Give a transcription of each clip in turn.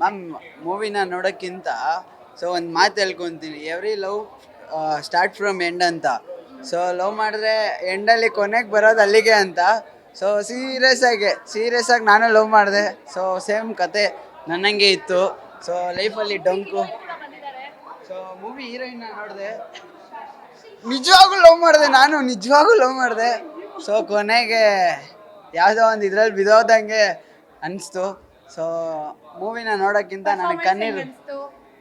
Ma'am ಮೂವಿನ ನೋಡೋಕ್ಕಿಂತ so ಒಂದು ಮಾತು ಹೇಳ್ಕೊತೀನಿ. Every love start from end ಅಂತ. ಸೊ ಲವ್ ಮಾಡಿದ್ರೆ ಎಂಡಲ್ಲಿ ಕೊನೆಗೆ ಬರೋದು ಅಲ್ಲಿಗೆ ಅಂತ. ಸೊ ಸೀರಿಯಸ್ ಆಗಿ ಸೀರಿಯಸ್ ಆಗಿ ನಾನು ಲವ್ ಮಾಡಿದೆ. ಸೊ ಸೇಮ್ ಕತೆ ನನ್ನಂಗೆ ಇತ್ತು. ಸೊ ಲೈಫಲ್ಲಿ ಡಂಕು ಸೊ ಮೂವಿ ಹೀರೋಯಿನ್ ನೋಡಿದೆ. ನಿಜವಾಗೂ ಲವ್ ಮಾಡಿದೆ ನಾನು ನಿಜವಾಗೂ ಲವ್ ಮಾಡಿದೆ. ಸೊ ಕೊನೆಗೆ ಯಾವುದೋ ಒಂದು ಇದ್ರಲ್ಲಿ ಬಿದೋದಂಗೆ ಅನಿಸ್ತು. ಸೊ ಮೂವಿನ ನೋಡೋಕ್ಕಿಂತ ನನಗೆ ಕಣ್ಣೀರು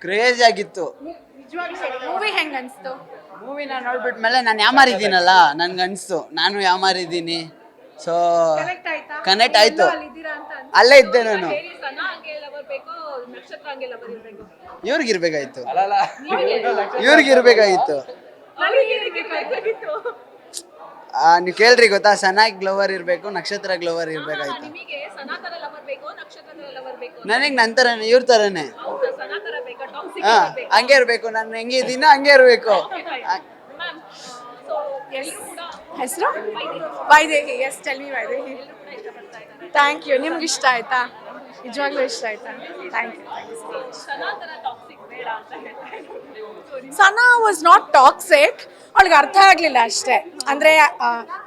ಕ್ರೇಜ್ ಆಗಿತ್ತು. ಮೂವಿ ಹೆಂಗ್ ಅನ್ಸ್ತು ಮೂವಿನ ನೋಡ್ಬಿಟ್ಮೇಲೆ ನಾನು ಯಾಮಾರಿದ್ದೀನಲ್ಲ ನನ್ಗೆ ಅನಿಸ್ತು ನಾನು ಯಾಮಾರಿದ್ದೀನಿ ಸೊ ಕನೆಕ್ಟ್ ಆಯ್ತಾ. ಅಲ್ಲೇ ಇದ್ದೆ ನಾನು. ಇವ್ರಿಗಿರ್ಬೇಕಾಯ್ತು ಇವ್ರಿಗಿರ್ಬೇಕಾಯ್ತು ಇವ್ರಿಗಿರ್ಬೇಕಾಗಿತ್ತು ನೀವು ಕೇಳ್ರಿ ಗೊತ್ತಾ? ಸನಾಗ್ ಗ್ಲೋವರ್ ಇರಬೇಕು ನಕ್ಷತ್ರ ಗ್ಲೋವರ್ ಇರಬೇಕಾಯ್ತು. ಲವರ್ ನನ್ನ ನನಗೆ ನಂತರನೇ ಇವ್ರ ಥರನೇ ಹಾ ಹಂಗೆ ಇರಬೇಕು ನಾನು ಹೆಂಗೆ ಇದ್ದೀನೋ ಹಂಗೆ ಇರಬೇಕು. ಮ್ಯಾಮ್ ಸೊ ಎಲ್ಲರೂ ಕೂಡ ಹೆಸರು? Vaidehi. Yes tell me Vaidehi. Thank you ನಿಮ್ಗೆ ಇಷ್ಟ ಆಯ್ತಾ? ನಿಜವಾಗ್ಲೂ ಇಷ್ಟ ಆಯ್ತಾ? Thank you thank toxic Sana was not toxic ಅವಳಿಗೆ ಅರ್ಥ ಆಗಲಿಲ್ಲ ಅಷ್ಟೇ. ಅಂದರೆ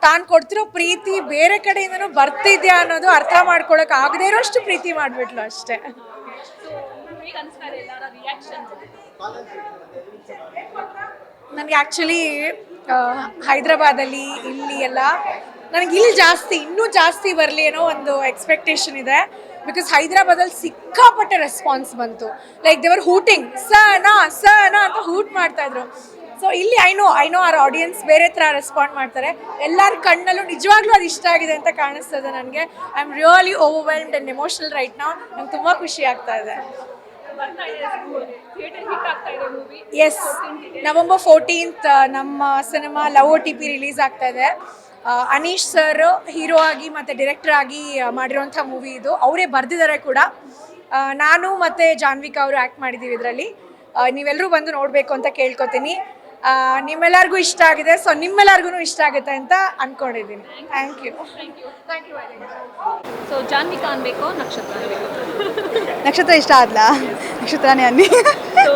ತಾನು ಕೊಡ್ತಿರೋ ಪ್ರೀತಿ ಬೇರೆ ಕಡೆಯಿಂದನೂ ಬರ್ತಿದ್ಯಾ ಅನ್ನೋದು ಅರ್ಥ ಮಾಡ್ಕೊಳಕ್ ಆಗದೇ ಇರೋಷ್ಟು ಪ್ರೀತಿ ಮಾಡಿಬಿಟ್ಲು ಅಷ್ಟೇ. ನನ್ಗೆ ಆಕ್ಚುಲಿ ನನಗೆ ಆ್ಯಕ್ಚುಲಿ ಹೈದ್ರಾಬಾದಲ್ಲಿ ಇಲ್ಲಿ ಎಲ್ಲ ನನಗೆ ಇಲ್ಲಿ ಜಾಸ್ತಿ, ಇನ್ನೂ ಜಾಸ್ತಿ ಬರಲಿ ಏನೋ ಒಂದು ಎಕ್ಸ್ಪೆಕ್ಟೇಷನ್ ಇದೆ. ಬಿಕಾಸ್ ಹೈದ್ರಾಬಾದಲ್ಲಿ ಸಿಕ್ಕಾಪಟ್ಟೆ ರೆಸ್ಪಾನ್ಸ್ ಬಂತು. ಲೈಕ್ ದೇವರ್ ಹೂಟಿಂಗ್ ಸನಾ ಸನಾ ಅಂತ ಹೂಟ್ ಮಾಡ್ತಾ ಇದ್ರು. ಸೊ ಇಲ್ಲಿ I know I know our audience ಬೇರೆ ಥರ ರೆಸ್ಪಾಂಡ್ ಮಾಡ್ತಾರೆ. ಎಲ್ಲರ ಕಣ್ಣಲ್ಲೂ ನಿಜವಾಗ್ಲೂ ಅದು ಇಷ್ಟ ಆಗಿದೆ ಅಂತ ಕಾಣಿಸ್ತದೆ ನನಗೆ. I am really overwhelmed and emotional right ನಾವು ನಂಗೆ ತುಂಬ ಖುಷಿ ಆಗ್ತಾ ಇದೆ. ಎಸ್ ನವಂಬರ್ ಫೋರ್ಟೀನ್ತ್ ನಮ್ಮ cinema love O T P release ಆಗ್ತಾ ಇದೆ. ಅನೀಶ್ ಸರ್ ಹೀರೋ ಆಗಿ ಮತ್ತು ಡಿರೆಕ್ಟರ್ ಆಗಿ ಮಾಡಿರುವಂಥ ಮೂವಿ ಇದು. ಅವರೇ ಬರೆದಿದ್ದಾರೆ ಕೂಡ. ನಾನು ಮತ್ತು ಜಾನ್ವಿಕಾ ಅವರು ಆ್ಯಕ್ಟ್ ಮಾಡಿದ್ದೀವಿ ಇದರಲ್ಲಿ. ನೀವೆಲ್ಲರೂ ಬಂದು ನೋಡಬೇಕು ಅಂತ ಕೇಳ್ಕೊತೀನಿ. ನಿಮ್ಮೆಲ್ಲರಿಗೂ ಇಷ್ಟ ಆಗಿದೆ ಸೊ ನಿಮ್ಮೆಲ್ಲರಿಗೂ ಇಷ್ಟ ಆಗುತ್ತೆ ಅಂತ ಅಂದ್ಕೊಂಡಿದ್ದೀನಿ ಥ್ಯಾಂಕ್ ಯು ಸೊ ಜಾನ್ವಿಕಾ ಅನ್ಬೇಕು ನಕ್ಷತ್ರ ನಕ್ಷತ್ರ ಇಷ್ಟ ಆದ್ಲಾ? ನಕ್ಷತ್ರನೇ ಅನ್ನಿ. ಸೊ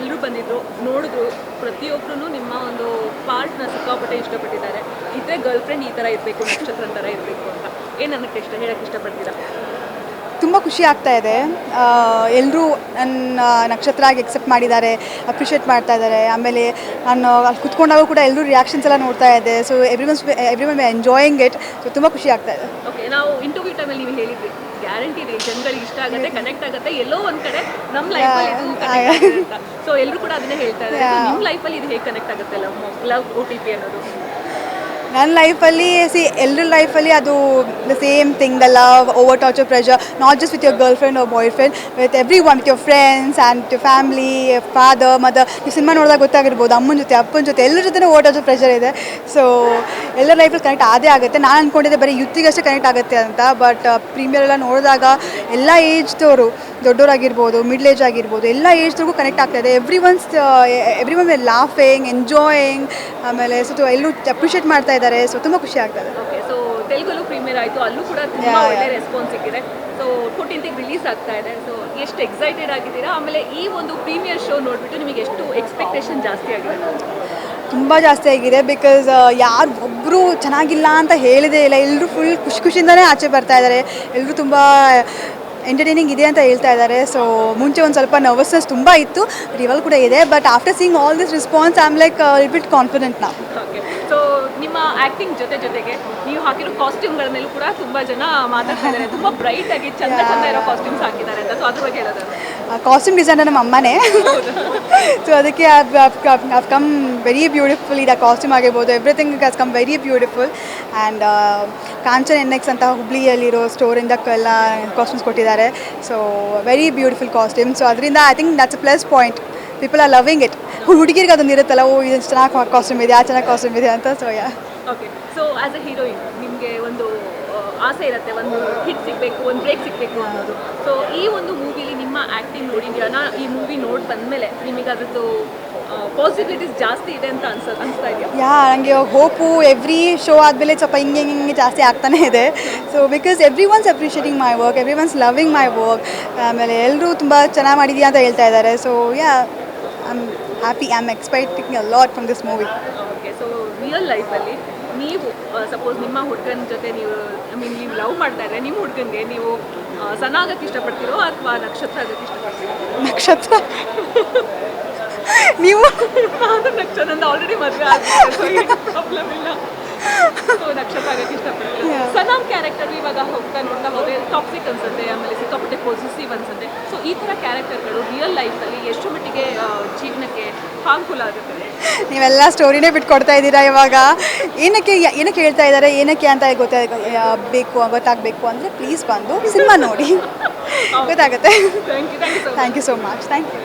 ಎಲ್ಲರೂ ಬಂದಿದ್ರು, ನೋಡಿದ್ರು. ಪ್ರತಿಯೊಬ್ಬರೂ ನಿಮ್ಮ ಒಂದು ಪಾರ್ಟ್ನ ಸಿಕ್ಕಾಪಟ್ಟೆ ಇಷ್ಟಪಟ್ಟಿದ್ದಾರೆ. ಇದ್ರೆ ಗರ್ಲ್ ಫ್ರೆಂಡ್ ಈ ಥರ ಇರಬೇಕು, ನಕ್ಷತ್ರ ಥರ ಇರಬೇಕು ಅಂತ. ಏನು ಅನ್ನಕ್ಕೆ ಇಷ್ಟ ಹೇಳಕ್ಕೆ ಇಷ್ಟಪಡ್ತೀರಾ? ತುಂಬ ಖುಷಿ ಆಗ್ತಾ ಇದೆ. ಎಲ್ಲರೂ ನನ್ನ ನಕ್ಷತ್ರ ಆಗಿ ಎಕ್ಸೆಪ್ಟ್ ಮಾಡಿದ್ದಾರೆ ಅಪ್ರಿಷಿಯೇಟ್ ಮಾಡ್ತಾ ಇದ್ದಾರೆ. ಆಮೇಲೆ ನಾನು ಅಲ್ಲಿ ಕುತ್ಕೊಂಡಾಗ ಕೂಡ ಎಲ್ಲರೂ ರಿಯಾಕ್ಷನ್ಸ್ ಎಲ್ಲ ನೋಡ್ತಾ ಇದೆ. So everyone's everyone enjoying it so ತುಂಬ ಖುಷಿ ಆಗ್ತಾ ಇದೆ. ಓಕೆ ನಾವು ಇಂಟರ್ವ್ಯೂ ಟೈಮಲ್ಲಿ ನೀವು ಹೇಳಿದ್ರಿ ಗ್ಯಾರಂಟಿ ಇದೆ ಜನಗಳಿಗೆ ಇಷ್ಟ ಆಗುತ್ತೆ ಕನೆಕ್ಟ್ ಆಗುತ್ತೆ ಎಲ್ಲೋ ಒಂದು ಕಡೆ ನಮ್ಮ ಲೈಫಲ್ಲಿ ಸೊ ಎಲ್ಲರೂ ಕೂಡ ಅದನ್ನೇ ಹೇಳ್ತಾ ಇದ್ದಾರೆ. ನಿಮ್ಮ ಲೈಫಲ್ಲಿ ಇದು ಹೇಗೆ ಕನೆಕ್ಟ್ ಆಗುತ್ತೆ love love O T P ಅನ್ನೋದು? ನನ್ನ ಲೈಫಲ್ಲಿ ಸಿ ಎಲ್ಲರ ಲೈಫಲ್ಲಿ ಅದು the same thing the love over torture pressure not just with your girlfriend or boyfriend with everyone with your friends and your family father mother ನೀವು cinema ನೋಡಿದಾಗ ಗೊತ್ತಾಗಿರ್ಬೋದು, ಅಮ್ಮನ ಜೊತೆ, ಅಪ್ಪನ ಜೊತೆ ಎಲ್ಲರ ಜೊತೆ ಓವರ್ ಟಾರ್ಚರ್ ಪ್ರೆಷರ್ ಇದೆ. ಸೊ ಎಲ್ಲರ ಲೈಫಲ್ಲಿ ಕನೆಕ್ಟ್ ಆದೇ ಆಗುತ್ತೆ. ನಾನು ಅಂದ್ಕೊಂಡಿದ್ದೆ ಬರೀ ಯುತ್ತಿಗಷ್ಟೇ ಕನೆಕ್ಟ್ ಆಗುತ್ತೆ ಅಂತ ಬಟ್ ಪ್ರೀಮಿಯರ್ ಎಲ್ಲ ನೋಡಿದಾಗ, ಎಲ್ಲ ಏಜ್ದವರು ದೊಡ್ಡವರಾಗಿರ್ಬೋದು ಮಿಡ್ಲ್ ಏಜ್ ಆಗಿರ್ಬೋದು ಎಲ್ಲ ಏಜ್ದವ್ರಿಗೂ ಕನೆಕ್ಟ್ ಆಗ್ತಾ ಇದೆ. Everyone's everyone laughing enjoying ಆಮೇಲೆ ಸೊ ಎಲ್ಲರೂ ಅಪ್ರಿಷಿಯೇಟ್ ಮಾಡ್ತಾ ಇದ್ದಾರೆ. ಸೊ ತುಂಬ ಖುಷಿ ಆಗ್ತದೆ ಸೊ ತೆಲುಗಲ್ಲೂ ಪ್ರೀಮಿಯರ್ ಆಯಿತು ಅಲ್ಲೂ ಕೂಡ ತುಂಬ ಒಳ್ಳೆ. ರೆಸ್ಪಾನ್ಸ್ ಸಿಕ್ಕಿದೆ. ಸೊ ಫೋರ್ಟೀನ್ತಿಗೆ ರಿಲೀಸ್ ಆಗ್ತಾ ಇದೆ. ಸೊ ಎಷ್ಟು ಎಕ್ಸೈಟೆಡ್ ಆಗಿದ್ದೀರಾ? ಆಮೇಲೆ ಈ ಒಂದು ಪ್ರೀಮಿಯರ್ ಶೋ ನೋಡಿಬಿಟ್ಟು ನಿಮಗೆ ಎಷ್ಟು ಎಕ್ಸ್ಪೆಕ್ಟೇಷನ್ ಜಾಸ್ತಿ ಆಗಿದೆ? ತುಂಬ ಜಾಸ್ತಿ ಆಗಿದೆ ಬಿಕಾಸ್ ಯಾರು ಒಬ್ಬರು ಚೆನ್ನಾಗಿಲ್ಲ ಅಂತ ಹೇಳಿದೇ ಇಲ್ಲ. ಎಲ್ಲರೂ ಫುಲ್ ಖುಷಿ ಖುಷಿಯಿಂದನೇ ಆಚೆ ಬರ್ತಾ ಇದ್ದಾರೆ. ಎಲ್ಲರೂ ತುಂಬ ಎಂಟರ್ಟೈನಿಂಗ್ ಇದೆ ಅಂತ ಹೇಳ್ತಾ ಇದ್ದಾರೆ. ಸೊ ಮುಂಚೆ ಒಂದು ಸ್ವಲ್ಪ ನರ್ವಸ್ನೆಸ್ ತುಂಬ ಇತ್ತು ಬಟ್ ಇವಾಗ ಕೂಡ ಇದೆ. But after seeing all this response am like bit confident ನಾವು ಸೊ ನಿಮ್ಮ ಆ್ಯಕ್ಟಿಂಗ್ ಜೊತೆ ಜೊತೆಗೆ ನೀವು ಹಾಕಿರೋ ಕಾಸ್ಟ್ಯೂಮ್ಗಳ ಮೇಲೂ ಕೂಡ ತುಂಬ ಜನ ಮಾತಾಡ್ತಾ ಇದ್ದಾರೆ ತುಂಬ ಬ್ರೈಟ್ ಆಗಿ ಚಂದ ಚಂದ ಇರೋ ಕಾಸ್ಟ್ಯೂಮ್ಸ್ ಹಾಕಿದ್ದಾರೆ ಅಂತ. ಸೊ ಅದ್ರ ಬಗ್ಗೆ ಹೇಳೋದು ಕಾಸ್ಟ್ಯೂಮ್ ಡಿಸೈನರ್ ನಮ್ಮ ಅಮ್ಮನೇ. ಸೊ ಅದಕ್ಕೆ ಕಮ್ ವೆರಿ ಬ್ಯೂಟಿಫುಲ್ ಇದೆ ಕಾಸ್ಟ್ಯೂಮ್ ಆಗಿರ್ಬೋದು everything has come very beautiful and Kanchan N X ಅಂತ ಹುಬ್ಳಿಯಲ್ಲಿರೋ ಸ್ಟೋರಿಂದ ಎಲ್ಲ ಕಾಸ್ಟ್ಯೂಮ್ಸ್ ಕೊಟ್ಟಿದ್ದಾರೆ. So very beautiful costume so ಅದರಿಂದ I think that's a plus point people are loving it ಹುಡುಗಿರಿಗೆ ಅದೊಂದು ಇರುತ್ತಲ್ಲ, ಓ, ಇದು ಚೆನ್ನಾಗಿ ಕಾಸ್ಟ್ಯೂಮ್ ಇದೆ, ಆ ಚೆನ್ನಾಗಿ ಕಾಸ್ಟ್ಯೂಮ್ ಇದೆ ಅಂತ. So yeah okay so as a heroine ನಿಮಗೆ ಒಂದು ಆಸೆ ಇರುತ್ತೆ, ಒಂದು ಹಿಟ್ ಸಿಗಬೇಕು, ಒಂದು ಬ್ರೇಕ್ ಸಿಗಬೇಕು ಅನ್ನೋದು. ಸೊ ಈ ಒಂದು ಮೂವಿಲಿ ನಿಮ್ಮ ಆ್ಯಕ್ಟಿಂಗ್ ನೋಡಿದ್ದೀರಾ ನಾ ಈ ಮೂವಿ ನೋಡಿ ಬಂದಮೇಲೆ ನಿಮಗೆ ಅದ್ರದ್ದು ಪಾಸಿಬಿಲಿಟೀಸ್ ಜಾಸ್ತಿ ಇದೆ ಅಂತ ಅನ್ಸ ಅನಿಸ್ತಾ ಇದೆಯಾ? ಯಾ ನನಗೆ ಹೋಪು ಎವ್ರಿ ಶೋ ಆದಮೇಲೆ ಸ್ವಲ್ಪ ಹಿಂಗೆ ಹಿಂಗೆ ಹಿಂಗೆ ಜಾಸ್ತಿ ಆಗ್ತಾನೆ ಇದೆ. So because everyone's appreciating my work everyone's loving my work ಆಮೇಲೆ ಎಲ್ಲರೂ ತುಂಬ ಚೆನ್ನಾಗಿ ಮಾಡಿದ್ಯಾ ಅಂತ ಹೇಳ್ತಾ ಇದ್ದಾರೆ. So yeah I am happy I am expecting a lot from this movie okay so real ಲೈಫಲ್ಲಿ ನೀವು ಸಪೋಸ್ ನಿಮ್ಮ ಹುಡುಗನ ಜೊತೆ ನೀವು ಐ ಮೀನ್ ನೀವು ಲವ್ ಮಾಡ್ತಾ ಇದ್ರೆ ನಿಮ್ಮ ಹುಡುಗನಿಗೆ ನೀವು ಸನಾಗಕ್ಕೆ ಸನ ಇಷ್ಟಪಡ್ತೀರೋ ಅಥವಾ ನಕ್ಷತ್ರ ಆಗಕ್ಕೆ ಇಷ್ಟಪಡ್ತೀರೋ? ನಕ್ಷತ್ರ? ನೀವು? ನಾನು ನಕ್ಷತ್ರ ಆಲ್ರೆಡಿ ಮದುವೆ ಆಗಿದೆ ಪ್ರಾಬ್ಲಮ್ ಇಲ್ಲ. ಸೊ ನಕ್ಷತ್ರ ಆಗಕ್ಕೆ ಇಷ್ಟಪಡ್ತೀನಿ ಸನಾಮ್ ಕ್ಯಾರೆಕ್ಟರ್ ಇವಾಗ ಹೋಗ್ತಾ ನೋಡ್ತಾ ಹೋದ್ರೆ ಟಾಕ್ಸಿಕ್ ಅನ್ಸುತ್ತೆ ಆಮೇಲೆ ಸಿಕ್ಕಾಪಟ್ಟೆ ಪಾಸಿಟಿವ್ ಅನ್ಸುತ್ತೆ. ಸೊ ಈ ಥರ ಕ್ಯಾರೆಕ್ಟರ್ಗಳು ರಿಯಲ್ ಲೈಫಲ್ಲಿ ಎಷ್ಟು ಮಟ್ಟಿಗೆ ಜೀವನಕ್ಕೆ ಹಾರ್ಮ್ಫುಲ್ ಆಗುತ್ತೆ? ನೀವೆಲ್ಲ ಸ್ಟೋರಿನೇ ಬಿಟ್ಕೊಡ್ತಾ ಇದ್ದೀರಾ ಇವಾಗ? ಏನಕ್ಕೆ ಏನಕ್ಕೆ ಹೇಳ್ತಾ ಇದ್ದಾರೆ? ಏನಕ್ಕೆ ಅಂತ ಗೊತ್ತಾಗಬೇಕು ಗೊತ್ತಾಗಬೇಕು ಅಂದರೆ ಪ್ಲೀಸ್ ಬಂದು ಸಿನಿಮಾ ನೋಡಿ. ಗೊತ್ತಾಗುತ್ತೆ? Thank you thank you so much thank you